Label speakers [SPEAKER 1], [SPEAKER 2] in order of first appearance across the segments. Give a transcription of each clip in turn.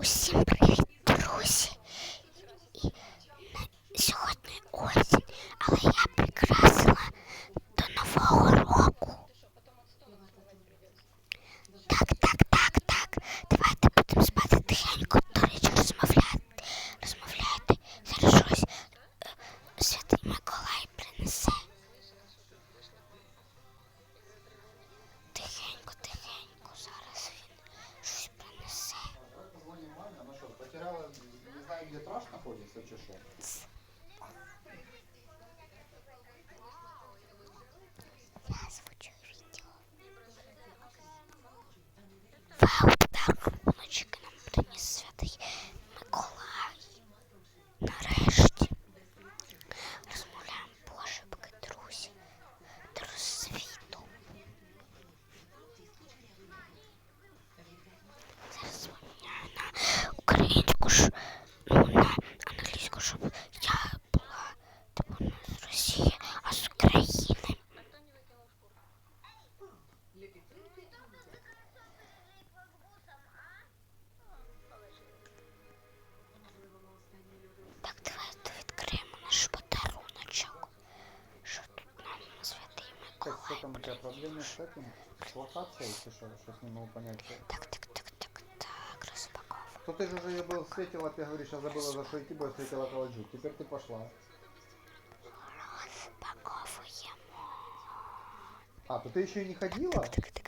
[SPEAKER 1] Усім привіт!
[SPEAKER 2] сейфе, что, что с могу понять.
[SPEAKER 1] Так, так, так, так, так, распаковка.
[SPEAKER 2] То ты же уже ее был встретила, ты говоришь, я забыла за что идти, бо встретила колоджу. Теперь ты пошла.
[SPEAKER 1] Распаковываем.
[SPEAKER 2] А, то ты еще и не ходила?
[SPEAKER 1] Так, так, так,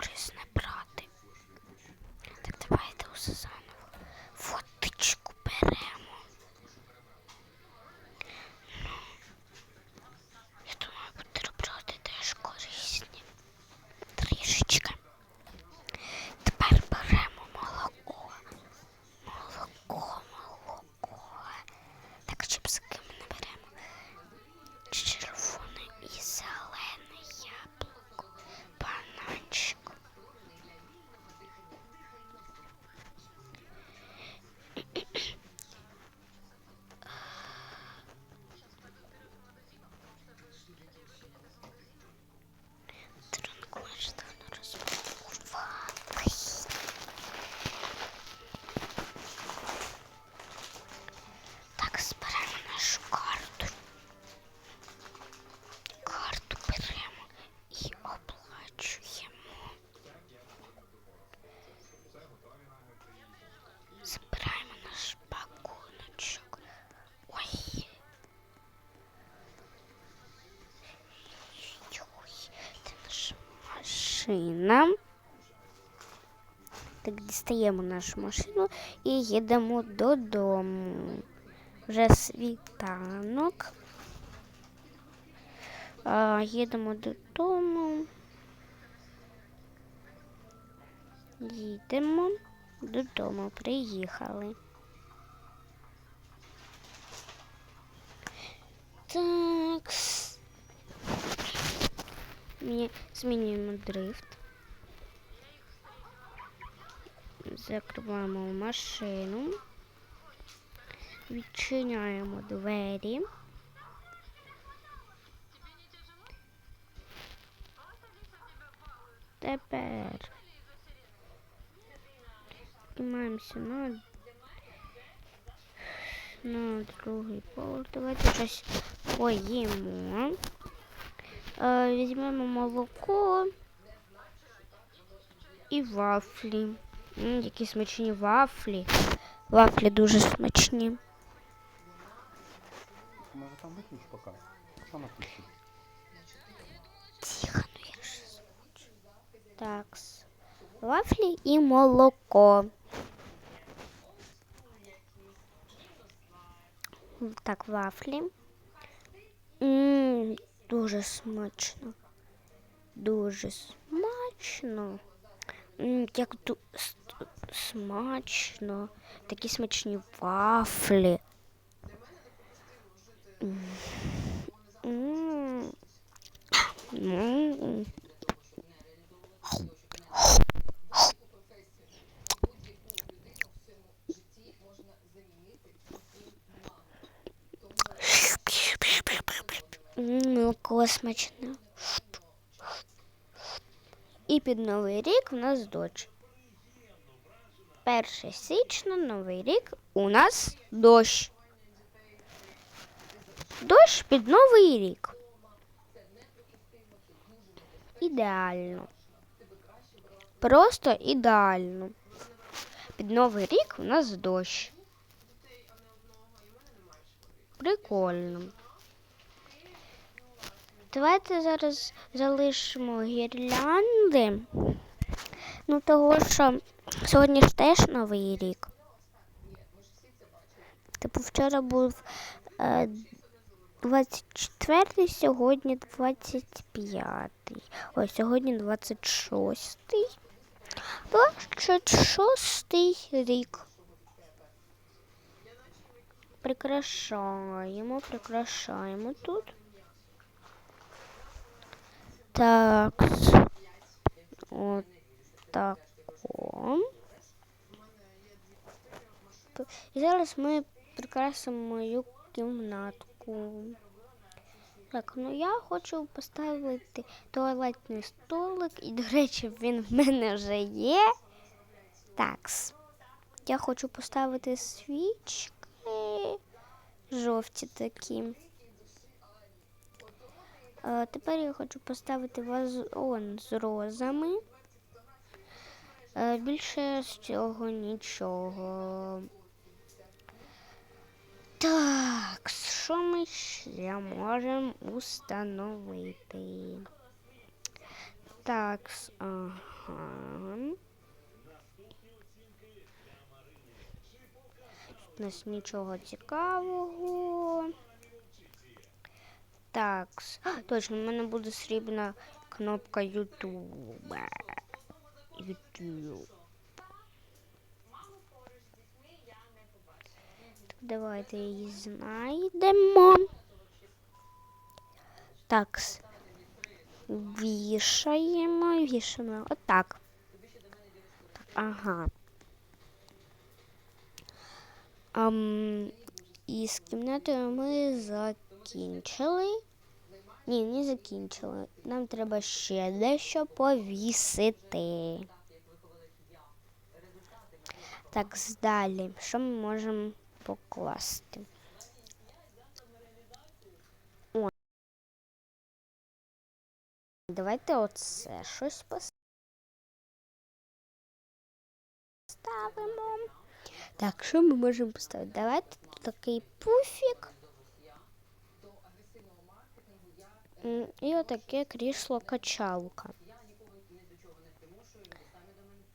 [SPEAKER 1] корисне. Машина. Так, дістаємо нашу машину і їдемо додому. Вже світанок. А, їдемо додому. Їдемо додому. Приїхали. Так. Змінюємо дрифт. Закриваємо машину. Відчиняємо двері. Тепер піднімаємося на, на другий поверх. Давайте щось поїмо. Е, візьмемо молоко і вафлі. М, які смачні вафлі. Вафлі дуже смачні.
[SPEAKER 2] Може там виключ поки. Що напиши?
[SPEAKER 1] Тихо, ну я ж озвучу. Так. Вафлі і молоко. Так, вафлі. Ммм, дуже смачно. Дуже смачно. М, як ду- с- смачно. Такі смачні вафлі. М. М. М. М, Смачне. І під Новий рік в нас дощ. 1 січня, Новий рік, у нас дощ. Дощ під Новий рік. Ідеально. Просто ідеально. Під Новий рік у нас дощ. Прикольно. Давайте зараз залишимо гірлянди. Ну, того, що сьогодні ж теж Новий рік. Типу, вчора був е, 24, сьогодні 25. Ой, сьогодні 26. 26 рік. Прикрашаємо, прикрашаємо тут. Так. От тако. І зараз ми прикрасимо мою кімнатку. Так, ну я хочу поставити туалетний столик, і, до речі, він в мене вже є. Такс. Я хочу поставити свічки жовті такі. Е, тепер я хочу поставити вазон з розами. Е, більше з цього нічого. Так, що ми ще можемо установити? Так, ага. Тут у нас нічого цікавого. Так, точно, в мене буде срібна кнопка YouTube. YouTube. Так, давайте її знайдемо. Так. Вішаємо, вішаємо. Отак. Так, ага. Ам, і з кімнатою ми закінчили. Ні, не закінчили. Нам треба ще дещо повісити. Так, далі. Що ми можемо покласти? Давайте оце щось поставимо. Так, що ми можемо поставити? Давайте такий пуфік. І отаке крісло качалка.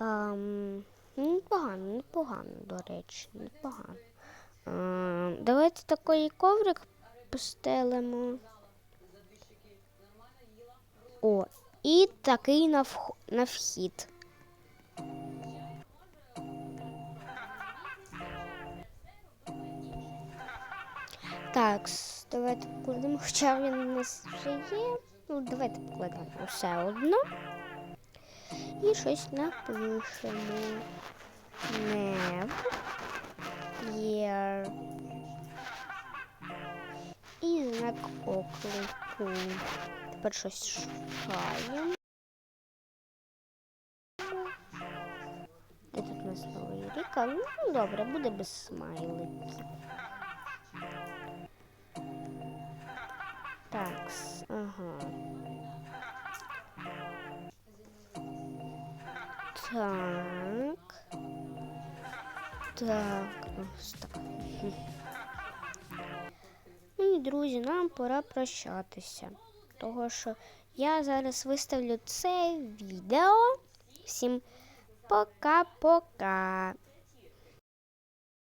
[SPEAKER 1] Ну, непогано, непогано, до речі, непогано. Ем, давайте такий коврик постелимо. О, і такий на вхід. Так, давайте покладемо, хоча він у нас вже є. Ну, давайте покладемо все одно. І щось напишемо. Неб. Є. І знак оклику. Тепер щось шукаємо. Де тут у нас новий рік? Ну, добре, буде без смайликів. С- ага. Так. Так, так. Ну і друзі, нам пора прощатися. Того що я зараз виставлю це відео. Всім пока-пока.